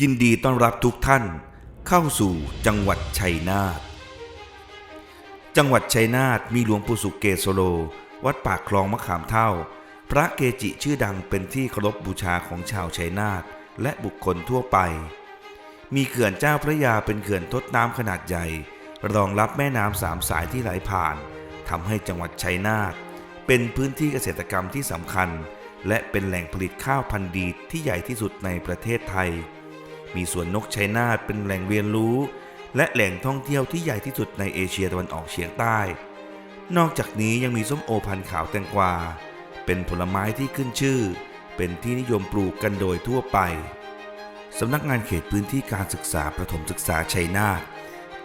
ยินดีต้อนรับทุกท่านเข้าสู่จังหวัดชัยนาท จังหวัดชัยนาทมีหลวงปู่สุเกศโซโล วัดปากคลองมะขามเท่า พระเกจิชื่อดังเป็นที่เคารพบูชาของชาวชัยนาทและบุคคลทั่วไป มีเขื่อนเจ้าพระยาเป็นเขื่อนทดน้ำขนาดใหญ่ รองรับแม่น้ำสามสายที่ไหลผ่านทำให้จังหวัดชัยนาทเป็นพื้นที่เกษตรกรรมที่สำคัญ และเป็นแหล่งผลิตข้าวพันธุ์ดีที่ใหญ่ที่สุดในประเทศไทย มีสวนนกชัยนาทเป็นแหล่งเรียนรู้ และแหล่งท่องเที่ยวที่ใหญ่ที่สุดในเอเชียตะวันออกเฉียงใต้ นอกจากนี้ยังมีส้มโอพันธุ์ขาวแตงกวา เป็นผลไม้ที่ขึ้นชื่อ เป็นที่นิยมปลูกกันโดยทั่วไปสำนักงานเขตพื้นที่การศึกษาประถมศึกษาชัยนาท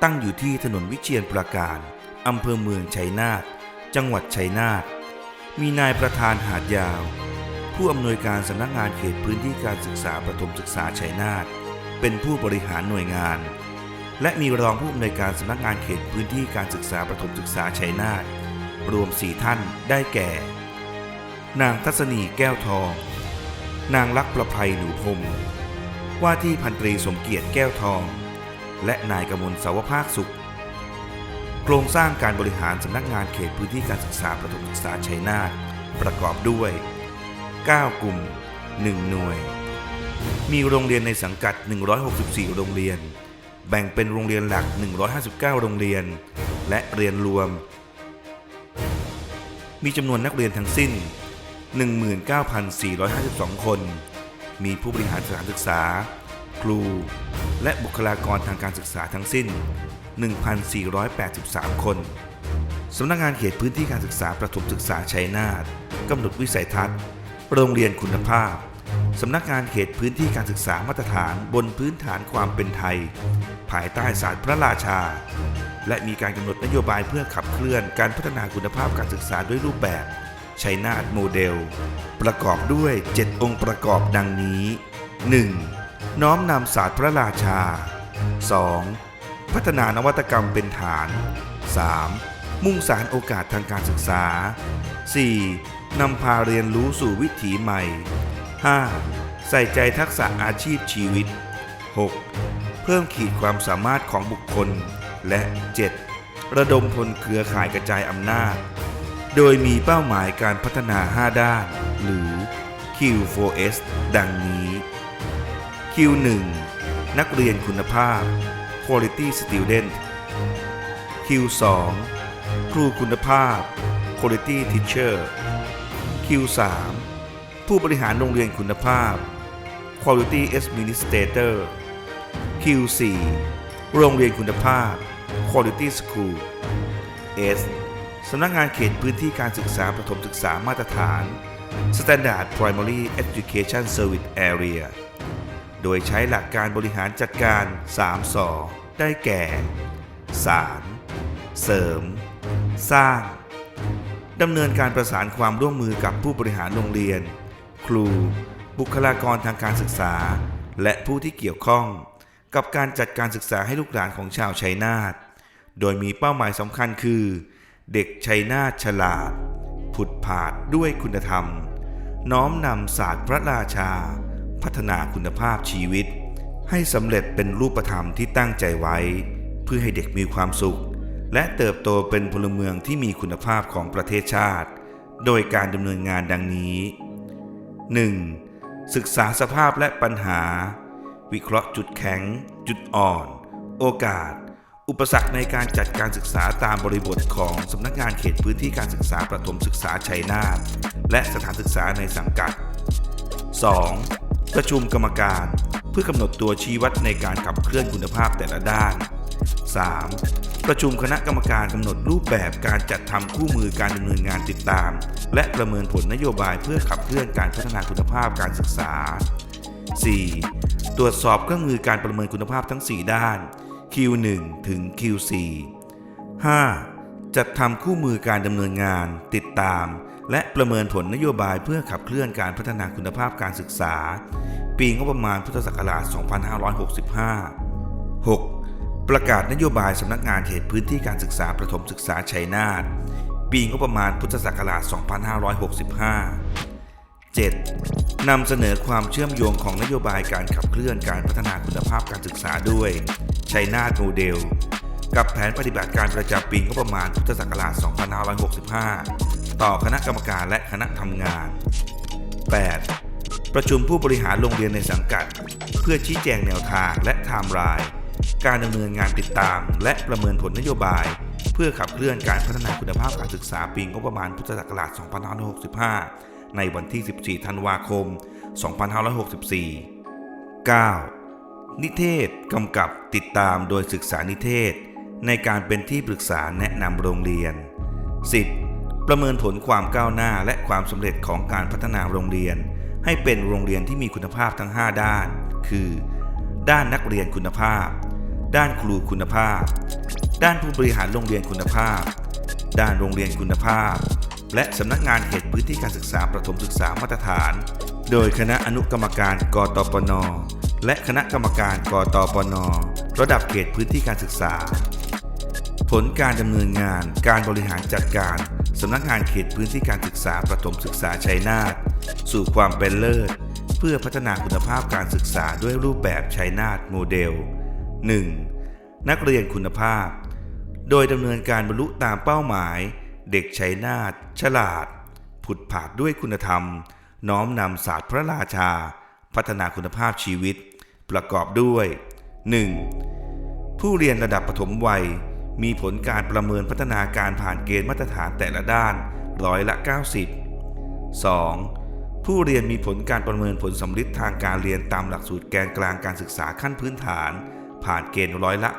ตั้งอยู่ที่ถนนวิเชียรปราการอำเภอเมืองชัยนาทจังหวัดชัยนาทมีนายประธานหาดยาว ผู้อำนวยการสำนักงานเขตพื้นที่การศึกษาประถมศึกษาชัยนาท เป็นผู้บริหารหน่วยงาน และมีรองผู้อำนวยการสำนักงานเขตพื้นที่การศึกษาประถมศึกษาชัยนาทรวมสี่ท่านได้แก่ นางทัศนีแก้วทอง นางลักษ์ประภัยหนูพรมว่าที่พันตรีสมเกียรติแก้วทอง และนายกมลสาวภาคสุข โครงสร้างการบริหารสำนักงานเขตพื้นที่การศึกษาประถมศึกษาชัยนาทประกอบด้วย 9 กลุ่ม 1 หน่วย มีโรงเรียนในสังกัด 164 โรงเรียน แบ่งเป็นโรงเรียนหลัก 159 โรงเรียน และเรียนรวม มีจำนวนนักเรียนทั้งสิ้น 19,452 คน มีผู้บริหารสถานศึกษา ครู และบุคลากรทางการศึกษาทั้งสิ้น 1,483 คนสำนักงานเขตพื้นที่การศึกษาประถมศึกษาชัยนาทกำหนดวิสัยทัศน์ โรงเรียนคุณภาพ สำนักงานเขตพื้นที่การศึกษามาตรฐานบนพื้นฐานความเป็นไทย ภายใต้ศาสตร์พระราชา และมีการกำหนดนโยบายเพื่อขับเคลื่อนการพัฒนาคุณภาพการศึกษาด้วยรูปแบบชัยนาทโมเดล ประกอบด้วย 7 องค์ประกอบดังนี้ 1. น้อมนำศาสตร์พระราชา 2. พัฒนานวัตกรรมเป็นฐาน 3. มุ่งสารโอกาสทางการศึกษา 4. นำพาเรียนรู้สู่วิถีใหม่ 5. ใส่ใจทักษะอาชีพชีวิต 6. เพิ่มขีดความสามารถของบุคคล และ 7. ระดมพลเครือข่ายกระจายอำนาจ โดยมีเป้าหมายการพัฒนา 5 ด้าน หรือ Q4S ดังนี้ Q1 นักเรียนคุณภาพ Quality Student Q2 ครูคุณภาพ Quality Teacher Q3 ผู้บริหารโรงเรียนคุณภาพ Quality Administrator Q4 โรงเรียนคุณภาพ Quality School S สำนักงานเขตพื้นที่การศึกษาประถมศึกษามาตรฐาน Standard Primary Education Service Area โดยใช้หลักการบริหารจัดการ 3สอได้แก่ สาร เสริม สร้างดำเนินการประสานความร่วมมือกับผู้บริหารโรงเรียน รู บุคลากรทางการศึกษา และผู้ที่เกี่ยวข้อง กับการจัดการศึกษาให้ลูกหลานของชาวชัยนาทโดยมีเป้าหมายสำคัญคือ เด็กชัยนาทฉลาด ผุดผาดด้วยคุณธรรม น้อมนำศาสตร์พระราชา พัฒนาคุณภาพชีวิต ให้สำเร็จเป็นรูปธรรมที่ตั้งใจไว้ เพื่อให้เด็กมีความสุข และเติบโตเป็นพลเมืองที่มีคุณภาพของประเทศชาติ โดยการดำเนินงานดังนี้ 1. ศึกษาสภาพและปัญหา วิเคราะห์จุดแข็ง จุดอ่อน โอกาส อุปสรรคในการจัดการศึกษาตามบริบทของสำนักงานเขตพื้นที่การศึกษาประถมศึกษาชัยนาทและสถานศึกษาในสังกัด 2. ประชุมกรรมการ เพื่อกำหนดตัวชี้วัดในการขับเคลื่อนคุณภาพแต่ละด้าน 3. ประชุมคณะกรรมการกำหนดรูปแบบการจัดทำคู่มือการดำเนินงานติดตาม และประเมินผลนโยบายเพื่อขับเคลื่อนการพัฒนาคุณภาพการศึกษา 4. ตรวจสอบเครื่องมือการประเมินคุณภาพทั้ง 4 ด้าน Q1 ถึง Q4 5. จัดทำคู่มือการดำเนินงาน ติดตาม และประเมินผลนโยบายเพื่อขับเคลื่อนการพัฒนาคุณภาพการศึกษา ปีงบประมาณพุทธศักราช 2565 6. ประกาศนโยบายสำนักงานเขตพื้นที่การศึกษาประถมศึกษาชัยนาทปีงบประมาณพุทธศักราช 2565 7. นำเสนอความเชื่อมโยงของนโยบายการขับเคลื่อนการพัฒนาคุณภาพการศึกษาด้วยชัยนาทโมเดล กับแผนปฏิบัติการประจำปีงบประมาณพุทธศักราช 2565 ต่อคณะกรรมการและคณะทำงาน 8. ประชุมผู้บริหารโรงเรียนในสังกัด เพื่อชี้แจงแนวทางและไทม์ไลน์ การดำเนินงานติดตาม และประเมินผลนโยบาย เพื่อขับเคลื่อนการพัฒนาคุณภาพการศึกษาปีงบประมาณพุทธศักราช 2565 ในวันที่ 14 ธันวาคม 2564 9. นิเทศกำกับติดตามโดยศึกษานิเทศ ในการเป็นที่ปรึกษาแนะนำโรงเรียน 10. ประเมินผลความก้าวหน้าและความสำเร็จของการพัฒนาโรงเรียน ให้เป็นโรงเรียนที่มีคุณภาพทั้ง 5 ด้าน คือ ด้านนักเรียนคุณภาพ ด้านครูคุณภาพ ด้านผู้บริหารโรงเรียนคุณภาพ ด้านโรงเรียนคุณภาพ และสำนักงานเขตพื้นที่การศึกษาประถมศึกษามาตรฐาน โดยคณะอนุกรรมการกตปน และคณะกรรมการกตปน ระดับเขตพื้นที่การศึกษา ผลการดำเนินงานการบริหารจัดการสำนักงานเขตพื้นที่การศึกษาประถมศึกษาชัยนาทสู่ความเป็นเลิศ เพื่อพัฒนาคุณภาพการศึกษาด้วยรูปแบบชัยนาทโมเดล 1. นักเรียนคุณภาพ โดยดำเนินการบรรลุตามเป้าหมาย เด็กชัยนาทฉลาด ผุดผาดด้วยคุณธรรม น้อมนำศาสตร์พระราชา พัฒนาคุณภาพชีวิต ประกอบด้วย 1. ผู้เรียนระดับปฐมวัย มีผลการประเมินพัฒนาการผ่านเกณฑ์มาตรฐานแต่ละด้านร้อยละ 90 2. ผู้เรียนมีผลการประเมินผลสำลิดทางการเรียนตามหลักสูตรแกนกลางการศึกษาขั้นพื้นฐาน ผ่านเกณฑ์ร้อยละ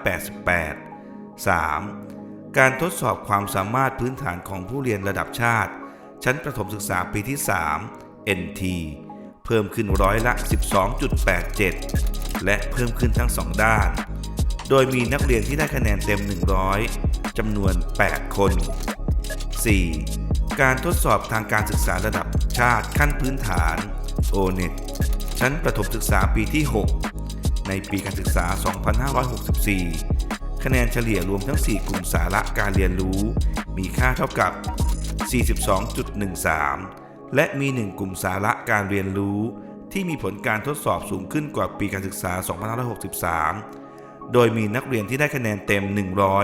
88 3. การทดสอบความสามารถพื้นฐานของผู้เรียนระดับชาติ ชั้นประถมศึกษาปีที่ 3 NT เพิ่มขึ้นร้อยละ 12.87 และเพิ่มขึ้นทั้ง 2 ด้าน โดยมีนักเรียนที่ได้คะแนนเต็ม 100จำนวน 8 คน 4. การทดสอบทางการศึกษาระดับชาติขั้นพื้นฐาน ONET ชั้นประถมศึกษาปีที่ 6 ในปีการศึกษา 2564 คะแนนเฉลี่ยรวมทั้ง 4 กลุ่มสาระการเรียนรู้ มีค่าเท่ากับ 42.13 และมี 1 กลุ่มสาระการเรียนรู้ ที่มีผลการทดสอบสูงขึ้นกว่าปีการศึกษา 2563 โดยมีนักเรียนที่ได้คะแนนเต็ม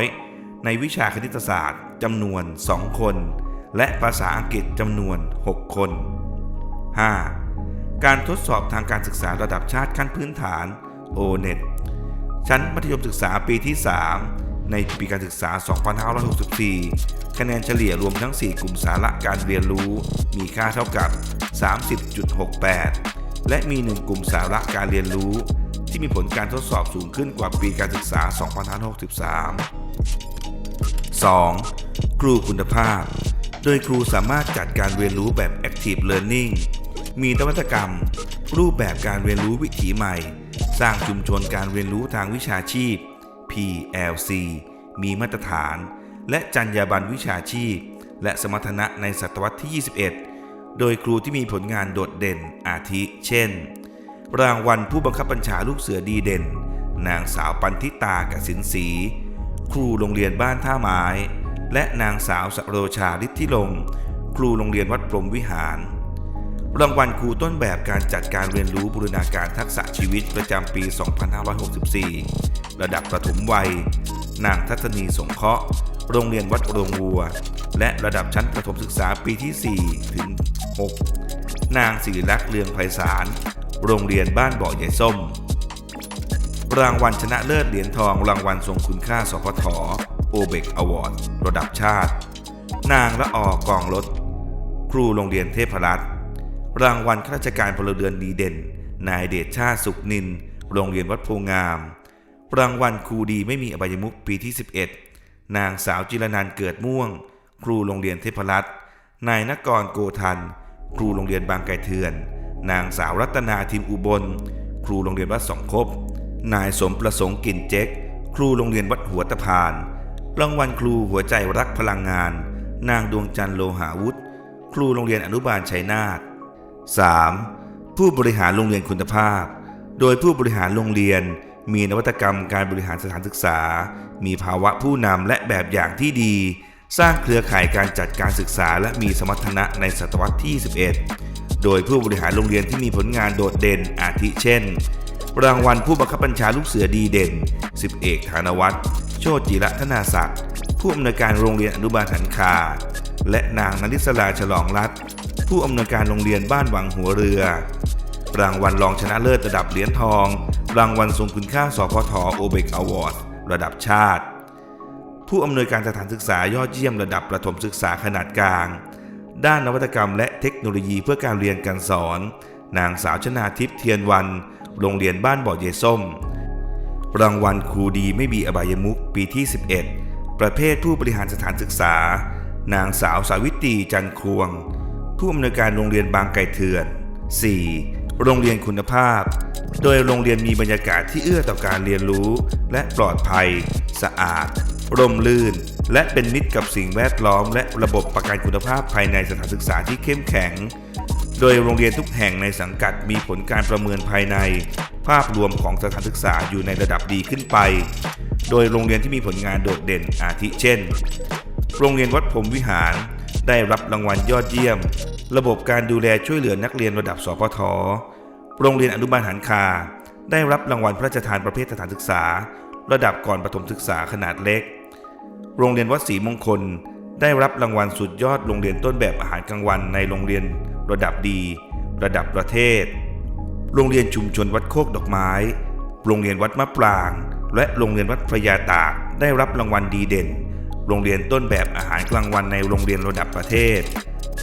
100 ในวิชาคณิตศาสตร์จำนวน 2 คน และภาษาอังกฤษจำนวน 6 คน 5. การทดสอบทางการศึกษาระดับชาติขั้นพื้นฐาน ONET ชั้นมัธยมศึกษาปีที่ 3 ในปีการศึกษา 2564 คะแนนเฉลี่ยรวมทั้ง 4 กลุ่มสาระการเรียนรู้ มีค่าเท่ากับ 30.68 และมี 1 กลุ่มสาระการเรียนรู้ ที่มีผลการทดสอบสูงขึ้นกว่าปีการศึกษา 2563 2. ครูคุณภาพ โดยครูสามารถจัดการเรียนรู้แบบ Active Learning มีนวัตกรรม รูปแบบการเรียนรู้วิถีใหม่ สร้างชุมชนการเรียนรู้ทางวิชาชีพ PLC มีมาตรฐาน และจรรยาบรรณวิชาชีพ และสมรรถนะในศตวรรษที่ 21 โดยครูที่มีผลงานโดดเด่นอาทิ เช่น รางวัลผู้บังคับบัญชาลูกเสือดีเด่น นางสาวปันทิตากสินศรีครูโรงเรียนบ้านท่าไม้ และนางสาวสโรชาฤทธิลง ครูโรงเรียนวัดพรมวิหาร รางวัลครูต้นแบบการจัดการเรียนรู้บูรณาการทักษะชีวิตประจำปี 2564 ระดับประถมวัย นางทัศนีสงเคราะห์ โรงเรียนวัดโรงวัว และระดับชั้นประถมศึกษาปีที่ 4 ถึง 6 นางศิริลักษ์เลืองไพศาล โรงเรียนบ้านบ่อใหญ่ส้ม รางวัลชนะเลิศเหรียญทองรางวัลทรงคุณค่าสพทโอเบกอวอร์ดระดับชาติ นางละออกองรถ ครูโรงเรียนเทพรัตน์ รางวัลข้าราชการพลเรือนดีเด่น นายเดชชาติสุขนิน โรงเรียนวัดโพงาม รางวัลครูดีไม่มีอบายมุขปีที่ 11 นางสาวจิรนันเกิดม่วง ครูโรงเรียนเทพรัตน์นายนกรโกทัน ครูโรงเรียนบางไกเถื่อน นางสาวรัตนาทิมอุบล ครูโรงเรียนวัดสองคบ นายสมประสงค์กินเจ๊ก ครูโรงเรียนวัดหัวตะพาน รางวัลครูหัวใจรักพลังงาน นางดวงจันทร์โลหาวุธครูโรงเรียนอนุบาลชัยนาท 3. ผู้บริหารโรงเรียนคุณภาพ โดยผู้บริหารโรงเรียน มีนวัตกรรมการบริหารสถานศึกษา มีภาวะผู้นำและแบบอย่างที่ดี สร้างเครือข่ายการจัดการศึกษา และมีสมรรถนะในศตวรรษที่21โดยผู้บริหารโรงเรียนที่มีผลงานโดดเด่นอาทิเช่น รางวัลผู้บังคับบัญชาลูกเสือดีเด่นสิบเอกธานวัฒน์โชติจิระธนาศักดิ์ผู้อำนวยการโรงเรียนอนุบาลหันคา และนางนริศราฉลองรัตน์ ผู้อำนวยการโรงเรียนบ้านวังหัวเรือ รางวัลรองชนะเลิศระดับเหรียญทอง รางวัลทรงคุณค่าสพทโอเบกอวอร์ดระดับชาติ ผู้อำนวยการสถานศึกษายอดเยี่ยมระดับประถมศึกษาขนาดกลาง ด้านนวัตกรรมและเทคโนโลยีเพื่อการเรียนการสอน นางสาวชนาทิพย์เทียนวัน โรงเรียนบ้านบ่อเยส้ม รางวัลครูดีไม่มีอบายมุขปีที่ 11 ประเภทผู้บริหารสถานศึกษา นางสาวสาวิตรีจันทร์ควง ผู้อำนวยการโรงเรียนบางไก่เถื่อน 4. โรงเรียนคุณภาพ โดยโรงเรียนมีบรรยากาศที่เอื้อต่อการเรียนรู้ และปลอดภัย สะอาด ร่มรื่น และเป็นมิตรกับสิ่งแวดล้อม และระบบประกันคุณภาพภายในสถานศึกษาที่เข้มแข็ง โดยโรงเรียนทุกแห่งในสังกัดมีผลการประเมินภายใน ภาพรวมของสถานศึกษาอยู่ในระดับดีขึ้นไป โดยโรงเรียนที่มีผลงานโดดเด่นอาทิเช่น โรงเรียนวัดพรมวิหาร ได้รับรางวัลยอดเยี่ยม ระบบการดูแลช่วยเหลือนักเรียนระดับสพท โรงเรียนอนุบาลหันคา ได้รับรางวัลพระราชทานประเภทสถานศึกษา ระดับก่อนประถมศึกษาขนาดเล็ก โรงเรียนวัดศรีมงคล ได้รับรางวัลสุดยอดโรงเรียนต้นแบบอาหารกลางวันในโรงเรียนระดับดี ระดับประเทศ โรงเรียนชุมชนวัดโคกดอกไม้ โรงเรียนวัดมะปราง และโรงเรียนวัดพระยาตากได้รับรางวัลดีเด่น โรงเรียนต้นแบบอาหารกลางวันในโรงเรียนระดับประเทศ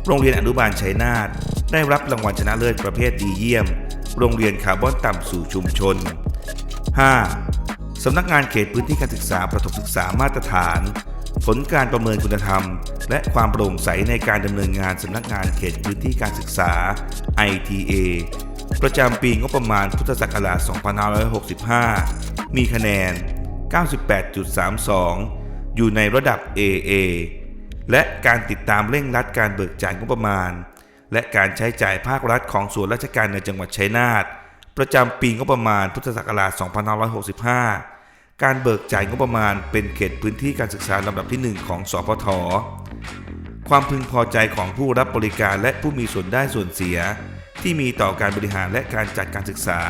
โรงเรียนอนุบาลชัยนาทได้รับรางวัลชนะเลิศประเภทดีเยี่ยม โรงเรียนคาร์บอนต่ำสู่ชุมชน 5. สำนักงานเขตพื้นที่การศึกษาประถมศึกษามาตรฐาน ผลการประเมินคุณธรรม และความโปร่งใสในการดำเนินงานสำนักงานเขตพื้นที่การศึกษา ITA ประจำปีงบประมาณพุทธศักราช 2565 มีคะแนน 98.32 อยู่ในระดับ AA และการติดตามเร่งรัดการเบิกจ่ายงบประมาณ และการใช้จ่ายภาครัฐของส่วนราชการในจังหวัดชัยนาทประจำปีงบประมาณพุทธศักราช 2565 การเบิกจ่ายงบประมาณเป็นเขตพื้นที่การศึกษาลำดับที่ 1 ของสพท ความพึงพอใจของผู้รับบริการและผู้มีส่วนได้ส่วนเสีย ที่มีต่อการบริหารและการจัดการศึกษา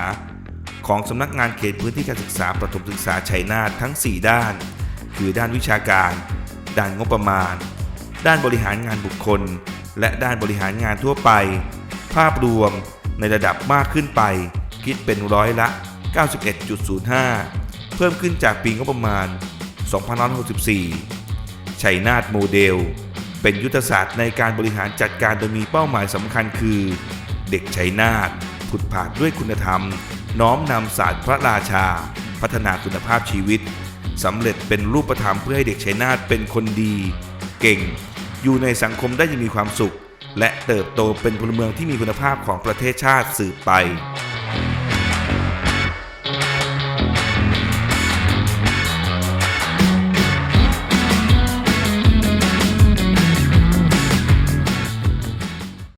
ของสำนักงานเขตพื้นที่การศึกษาประถมศึกษาชัยนาททั้ง 4 ด้าน คือด้านวิชาการ ด้านงบประมาณ ด้านบริหารงานบุคคล และด้านบริหารงานทั่วไป ภาพรวมในระดับมากขึ้นไป คิดเป็นร้อยละ 91.05 เพิ่มขึ้นจากปีงบประมาณ 2564 ชัยนาทโมเดล เป็นยุทธศาสตร์ในการบริหารจัดการโดยมีเป้าหมายสำคัญคือ เด็กชัยนาทผุดผาดด้วยคุณธรรม น้อมนำศาสตร์พระราชา พัฒนาคุณภาพชีวิต สำเร็จเป็นรูปธรรมเพื่อให้เด็กชัยนาทเป็นคนดี เก่ง อยู่ในสังคมได้อยังมีความสุข และเติบโตเป็นพลเมืองที่มีคุณภาพของประเทศชาติสืบไป